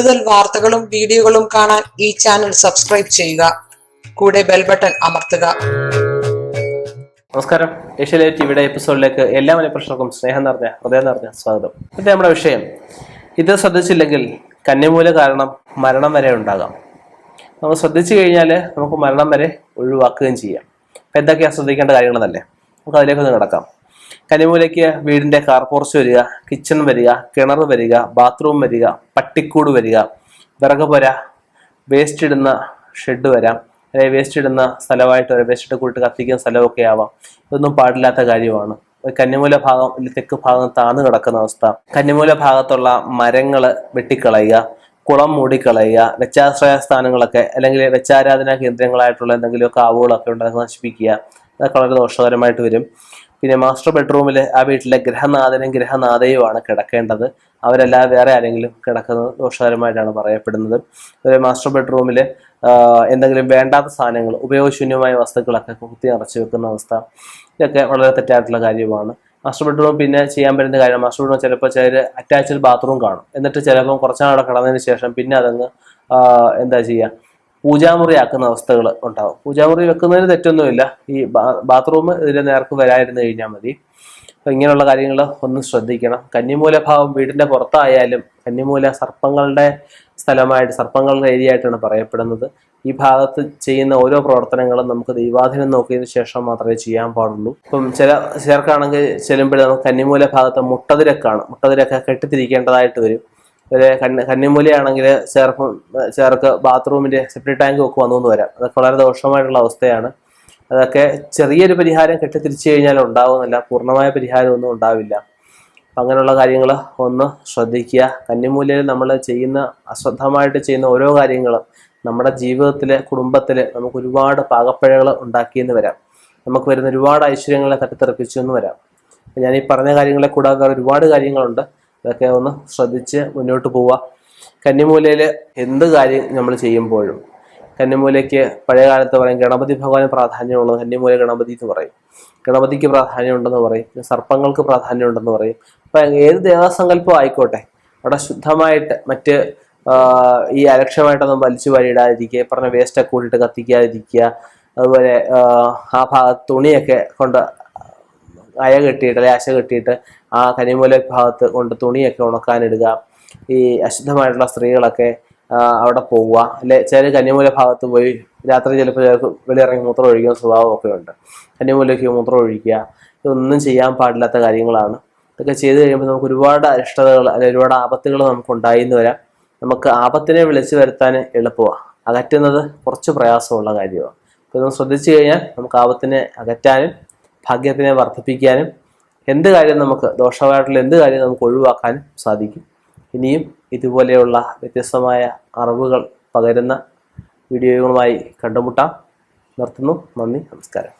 കൂടുതൽ വാർത്തകളും വീഡിയോകളും കാണാൻ ഈ ചാനൽ സബ്സ്ക്രൈബ് ചെയ്യുക. കൂടെ ബെൽ ബട്ടൺ അമർത്തുക. നമസ്കാരം. ഏഷ്യയിലെ ടിവിയുടെ എപ്പിസോഡിലേക്ക് എല്ലാ മലപ്രശ്നർക്കും സ്നേഹം നിറഞ്ഞ ഹൃദയം നിറഞ്ഞ സ്വാഗതം. ഇത് നമ്മുടെ വിഷയം ഇത് ശ്രദ്ധിച്ചില്ലെങ്കിൽ കന്യമൂല കാരണം മരണം വരെ ഉണ്ടാകാം. നമ്മൾ ശ്രദ്ധിച്ചു കഴിഞ്ഞാൽ നമുക്ക് മരണം വരെ ഒഴിവാക്കുകയും ചെയ്യാം. എന്തൊക്കെയാണ് ശ്രദ്ധിക്കേണ്ട കാര്യങ്ങളെന്നല്ലേ? നമുക്ക് അതിലേക്ക് ഒന്ന് കിടക്കാം. കന്നിമൂലയ്ക്ക് വീടിന്റെ കാർ പോർച്ച് വരിക കിച്ചൺ വരിക കിണർ വരിക ബാത്റൂം വരിക പട്ടിക്കൂട് വരിക വിറക് പുര വേസ്റ്റ് ഇടുന്ന ഷെഡ് വരാം. അല്ലെങ്കിൽ വേസ്റ്റ് ഇടുന്ന സ്ഥലമായിട്ട് വരാം. വേസ്റ്റ് ഇട്ട് കൂട്ടി കത്തിക്കുന്ന സ്ഥലമൊക്കെ ആവാം. ഇതൊന്നും പാടില്ലാത്ത കാര്യമാണ്. കന്നിമൂല ഭാഗം അല്ലെങ്കിൽ തെക്ക് ഭാഗം താന്നു കിടക്കുന്ന അവസ്ഥ. കന്നിമൂല ഭാഗത്തുള്ള മരങ്ങൾ വെട്ടിക്കളയുക കുളം മൂടിക്കളയുക വെച്ചാശ്രയ സ്ഥാനങ്ങളൊക്കെ അല്ലെങ്കിൽ വെച്ചാരാധനാ കേന്ദ്രങ്ങളായിട്ടുള്ള എന്തെങ്കിലുമൊക്കെ ആവുകളൊക്കെ ഉണ്ടാക്കി നശിപ്പിക്കുക അതൊക്കെ വളരെ ദോഷകരമായിട്ട് വരും. പിന്നെ മാസ്റ്റർ ബെഡ്റൂമിൽ ആ വീട്ടിലെ ഗ്രഹനാഥനും ഗ്രഹനാഥയുമാണ് കിടക്കേണ്ടത്. അവരെല്ലാം വേറെ ആരെങ്കിലും കിടക്കുന്നത് ദോഷകരമായിട്ടാണ് പറയപ്പെടുന്നത്. ഒരു മാസ്റ്റർ ബെഡ്റൂമിൽ എന്തെങ്കിലും വേണ്ടാത്ത സാധനങ്ങൾ ഉപയോഗശൂന്യമായ വസ്തുക്കളൊക്കെ കുത്തി നിറച്ച് വെക്കുന്ന അവസ്ഥ ഇതൊക്കെ വളരെ തെറ്റായിട്ടുള്ള കാര്യമാണ്. മാസ്റ്റർ ബെഡ്റൂം പിന്നെ ചെയ്യാൻ പറ്റുന്ന കാര്യം മാസ്റ്റർ ബെഡ്റൂം ചിലപ്പോൾ ചിലർ അറ്റാച്ച്ഡ് ബാത്റൂം കാണും. എന്നിട്ട് ചിലപ്പം കുറച്ചാളെ കിടന്നതിന് ശേഷം പിന്നെ അതങ്ങ് എന്താ ചെയ്യുക പൂജാമുറി ആക്കുന്ന അവസ്ഥകൾ ഉണ്ടാവും. പൂജാമുറി വെക്കുന്നതിന് തെറ്റൊന്നുമില്ല. ഈ ബാത്റൂം ഇതിന്റെ നേർക്ക് വരായിരുന്നു കഴിഞ്ഞാൽ മതി. അപ്പം ഇങ്ങനെയുള്ള കാര്യങ്ങൾ ഒന്ന് ശ്രദ്ധിക്കണം. കന്നിമൂല ഭാവം വീടിന്റെ പുറത്തായാലും കന്നിമൂല സർപ്പങ്ങളുടെ സ്ഥലമായിട്ട് സർപ്പങ്ങളുടെ ഏരിയ ആയിട്ടാണ് പറയപ്പെടുന്നത്. ഈ ഭാഗത്ത് ചെയ്യുന്ന ഓരോ പ്രവർത്തനങ്ങളും നമുക്ക് ദൈവാധീനം നോക്കിയതിനു ശേഷം മാത്രമേ ചെയ്യാൻ പാടുള്ളൂ. ഇപ്പം ചില ചേർക്കാണെങ്കിൽ ചെല്ലുമ്പോഴേ നമുക്ക് കന്നിമൂല ഭാഗത്ത് മുട്ടതിരക്കാണ്. മുട്ടതിരൊക്കെ കെട്ടിത്തിരിക്കേണ്ടതായിട്ട് വരും. ഒരു കന്നി കന്നിമൂലയാണെങ്കിൽ ചേർക്ക ചേർക്ക് ബാത്റൂമിന്റെ സെപ്റ്റി ടാങ്ക് ഒക്കെ വന്നു എന്ന് വരാം. അതൊക്കെ വളരെ ദോഷമായിട്ടുള്ള അവസ്ഥയാണ്. അതൊക്കെ ചെറിയൊരു പരിഹാരം കെട്ടിത്തിരിച്ചു കഴിഞ്ഞാൽ ഉണ്ടാവുന്നില്ല. പൂർണമായ പരിഹാരമൊന്നും ഉണ്ടാവില്ല. അങ്ങനെയുള്ള കാര്യങ്ങൾ ഒന്ന് ശ്രദ്ധിക്കുക. കന്നിമൂലയിൽ നമ്മൾ ചെയ്യുന്ന അശ്രദ്ധമായിട്ട് ചെയ്യുന്ന ഓരോ കാര്യങ്ങളും നമ്മുടെ ജീവിതത്തിലെ കുടുംബത്തിൽ നമുക്ക് ഒരുപാട് പാകപ്പഴകൾ ഉണ്ടാക്കിയെന്ന് വരാം. നമുക്ക് വരുന്ന ഒരുപാട് ഐശ്വര്യങ്ങളെ തട്ടിത്തെറിപ്പിച്ചു എന്ന് വരാം. ഞാൻ ഈ പറഞ്ഞ കാര്യങ്ങളെ കൂടാതെ ഒരുപാട് കാര്യങ്ങളുണ്ട്. ഇതൊക്കെ ഒന്ന് ശ്രദ്ധിച്ച് മുന്നോട്ട് പോവുക. കന്നിമൂലയിൽ എന്ത് കാര്യം നമ്മൾ ചെയ്യുമ്പോഴും കന്നിമൂലയ്ക്ക് പഴയ കാലത്ത് പറയും ഗണപതി ഭഗവാന് പ്രാധാന്യമുള്ളത് കന്നിമൂല ഗണപതി എന്ന് പറയും. ഗണപതിക്ക് പ്രാധാന്യം ഉണ്ടെന്ന് പറയും സർപ്പങ്ങൾക്ക് പ്രാധാന്യം ഉണ്ടെന്ന് പറയും. അപ്പം ഏത് ദേവസങ്കല്പം ആയിക്കോട്ടെ. അവിടെ ശുദ്ധമായിട്ട് മറ്റ് ഈ അലക്ഷ്യമായിട്ടൊന്നും വലിച്ചു വാരിയിടാതിരിക്കുക പറഞ്ഞ വേസ്റ്റൊക്കെ കൂട്ടിയിട്ട് കത്തിക്കാതിരിക്കുക അതുപോലെ ആ, ഭാഗത്ത് തുണിയൊക്കെ കൊണ്ട് അയ കെട്ടിയിട്ട് അല്ലെങ്കിൽ അശ കെട്ടിയിട്ട് ആ കനിമൂല ഭാഗത്ത് കൊണ്ട് തുണിയൊക്കെ ഉണക്കാനിടുക. ഈ അശുദ്ധമായിട്ടുള്ള സ്ത്രീകളൊക്കെ അവിടെ പോവുക. അല്ലെ ചില കന്യമൂല ഭാഗത്ത് പോയി രാത്രി ചിലപ്പോൾ ചിലർക്ക് വെളിയിറങ്ങി മൂത്രം ഒഴിക്കുന്ന സ്വഭാവമൊക്കെ ഉണ്ട്. കന്യമൂലയ്ക്ക് മൂത്രം ഒഴിക്കുക. ഇതൊന്നും ചെയ്യാൻ പാടില്ലാത്ത കാര്യങ്ങളാണ്. ഇതൊക്കെ ചെയ്ത് കഴിയുമ്പോൾ നമുക്ക് ഒരുപാട് അരിഷ്ടതകൾ അല്ലെങ്കിൽ ഒരുപാട് ആപത്തുകൾ നമുക്ക് ഉണ്ടായി എന്ന് വരാം. നമുക്ക് ആപത്തിനെ വിളിച്ചു വരുത്താൻ എളുപ്പമാണ് അകറ്റുന്നത് കുറച്ച് പ്രയാസമുള്ള കാര്യമാണ്. അപ്പോൾ ഇതൊന്ന് ശ്രദ്ധിച്ചു കഴിഞ്ഞാൽ നമുക്ക് ആപത്തിനെ അകറ്റാനും ഭാഗ്യത്തിനെ വർദ്ധിപ്പിക്കാനും എന്ത് കാര്യം നമുക്ക് ദോഷമായിട്ടുള്ള എന്ത് കാര്യം നമുക്ക് ഒഴിവാക്കാൻ സാധിക്കും? ഇനിയും ഇതുപോലെയുള്ള വ്യത്യസ്തമായ അറിവുകൾ പകരുന്ന വീഡിയോകളുമായി കണ്ടുമുട്ടാം. നിർത്തുന്നു. നന്ദി. നമസ്കാരം.